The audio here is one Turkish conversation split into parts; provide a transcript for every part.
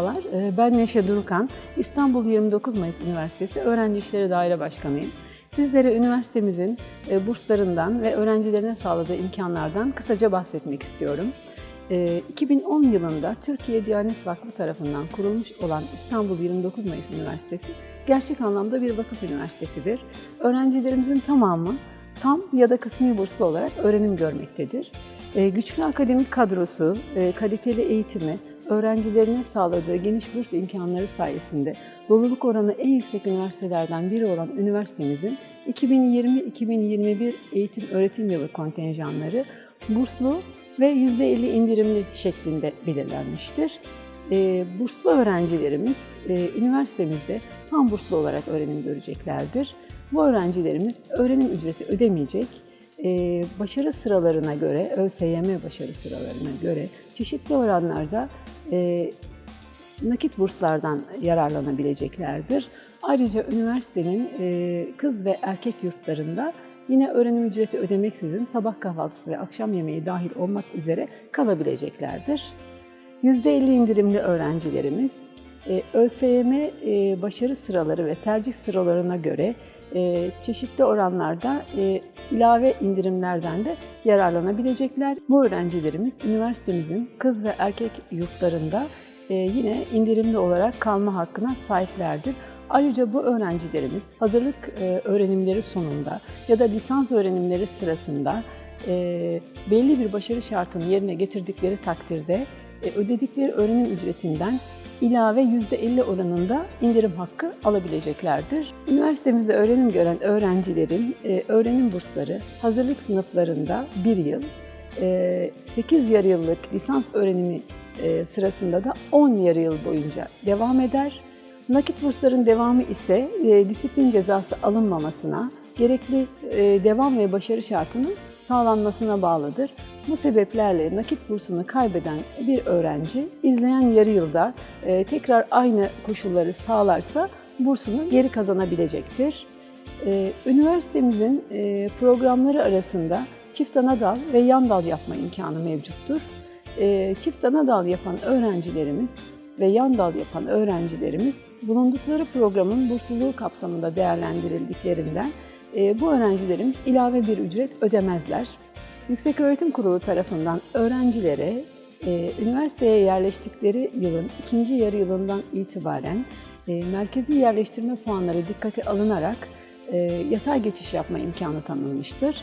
Merhabalar, e, ben Neşe Durukan. İstanbul 29 Mayıs Üniversitesi Öğrenci İşleri Daire Başkanıyım. Sizlere üniversitemizin e, burslarından ve öğrencilerine sağladığı imkanlardan kısaca bahsetmek istiyorum. E, 2010 yılında Türkiye Diyanet Vakfı tarafından kurulmuş olan İstanbul 29 Mayıs Üniversitesi gerçek anlamda bir vakıf üniversitesidir. Öğrencilerimizin tamamı tam ya da kısmi burslu olarak öğrenim görmektedir. E, güçlü akademik kadrosu, e, kaliteli eğitimi, öğrencilerine sağladığı geniş burs imkanları sayesinde doluluk oranı en yüksek üniversitelerden biri olan üniversitemizin 2020-2021 eğitim öğretim yılı kontenjanları burslu ve %50 indirimli şeklinde belirlenmiştir. E, burslu öğrencilerimiz e, üniversitemizde tam burslu olarak öğrenim göreceklerdir. Bu öğrencilerimiz öğrenim ücreti ödemeyecek, e, başarı sıralarına göre, ÖSYM başarı sıralarına göre çeşitli oranlarda e, nakit burslardan yararlanabileceklerdir. Ayrıca üniversitenin e, kız ve erkek yurtlarında yine öğrenim ücreti ödemeksizin sabah kahvaltısı ve akşam yemeği dahil olmak üzere kalabileceklerdir. %50 indirimli öğrencilerimiz e, ÖSYM e, başarı sıraları ve tercih sıralarına göre e, çeşitli oranlarda ilave indirimlerden de yararlanabilecekler. Bu öğrencilerimiz üniversitemizin kız ve erkek yurtlarında e, yine indirimli olarak kalma hakkına sahiplerdir. Ayrıca bu öğrencilerimiz hazırlık e, öğrenimleri sonunda ya da lisans öğrenimleri sırasında e, belli bir başarı şartını yerine getirdikleri takdirde ödedikleri öğrenim ücretinden ilave %50 oranında indirim hakkı alabileceklerdir. Üniversitemizde öğrenim gören öğrencilerin e, öğrenim bursları hazırlık sınıflarında 1 yıl, e, 8 yarı yıllık lisans öğrenimi e, sırasında da 10 yarı yıl boyunca devam eder. Nakit bursların devamı ise e, disiplin cezası alınmamasına, gerekli e, devam ve başarı şartının sağlanmasına bağlıdır. Bu sebeplerle nakit bursunu kaybeden bir öğrenci izleyen yarı yılda e, tekrar aynı koşulları sağlarsa bursunu geri kazanabilecektir. E, üniversitemizin e, programları arasında çift ana dal ve yan dal yapma imkanı mevcuttur. Çift ana dal yapan öğrencilerimiz ve yan dal yapan öğrencilerimiz bulundukları programın bursluluğu kapsamında değerlendirildiklerinden bu öğrencilerimiz ilave bir ücret ödemezler. Yükseköğretim Kurulu tarafından öğrencilere e, üniversiteye yerleştikleri yılın ikinci yarı yılından itibaren e, merkezi yerleştirme puanları dikkate alınarak e, yatay geçiş yapma imkanı tanınmıştır.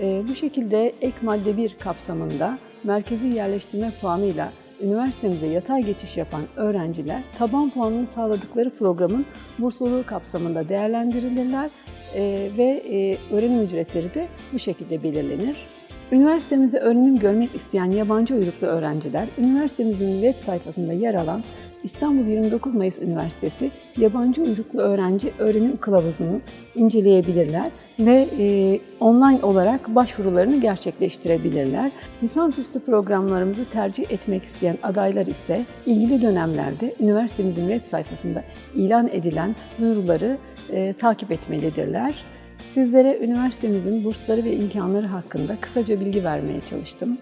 E, bu şekilde ek madde 1 kapsamında merkezi yerleştirme puanıyla üniversitemize yatay geçiş yapan öğrenciler taban puanını sağladıkları programın bursluluğu kapsamında değerlendirilirler e, ve e, öğrenim ücretleri de bu şekilde belirlenir. Üniversitemizde öğrenim görmek isteyen yabancı uyruklu öğrenciler, üniversitemizin web sayfasında yer alan İstanbul 29 Mayıs Üniversitesi Yabancı Uyruklu Öğrenci Öğrenim Kılavuzu'nu inceleyebilirler ve e, online olarak başvurularını gerçekleştirebilirler. Lisansüstü programlarımızı tercih etmek isteyen adaylar ise ilgili dönemlerde üniversitemizin web sayfasında ilan edilen duyuruları e, takip etmelidirler. Sizlere üniversitemizin bursları ve imkanları hakkında kısaca bilgi vermeye çalıştım.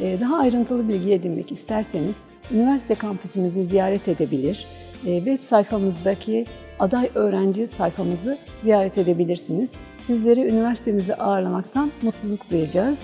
Ee, Daha ayrıntılı bilgi edinmek isterseniz üniversite kampüsümüzü ziyaret edebilir. Ee, Web sayfamızdaki aday öğrenci sayfamızı ziyaret edebilirsiniz. Sizleri üniversitemizde ağırlamaktan mutluluk duyacağız.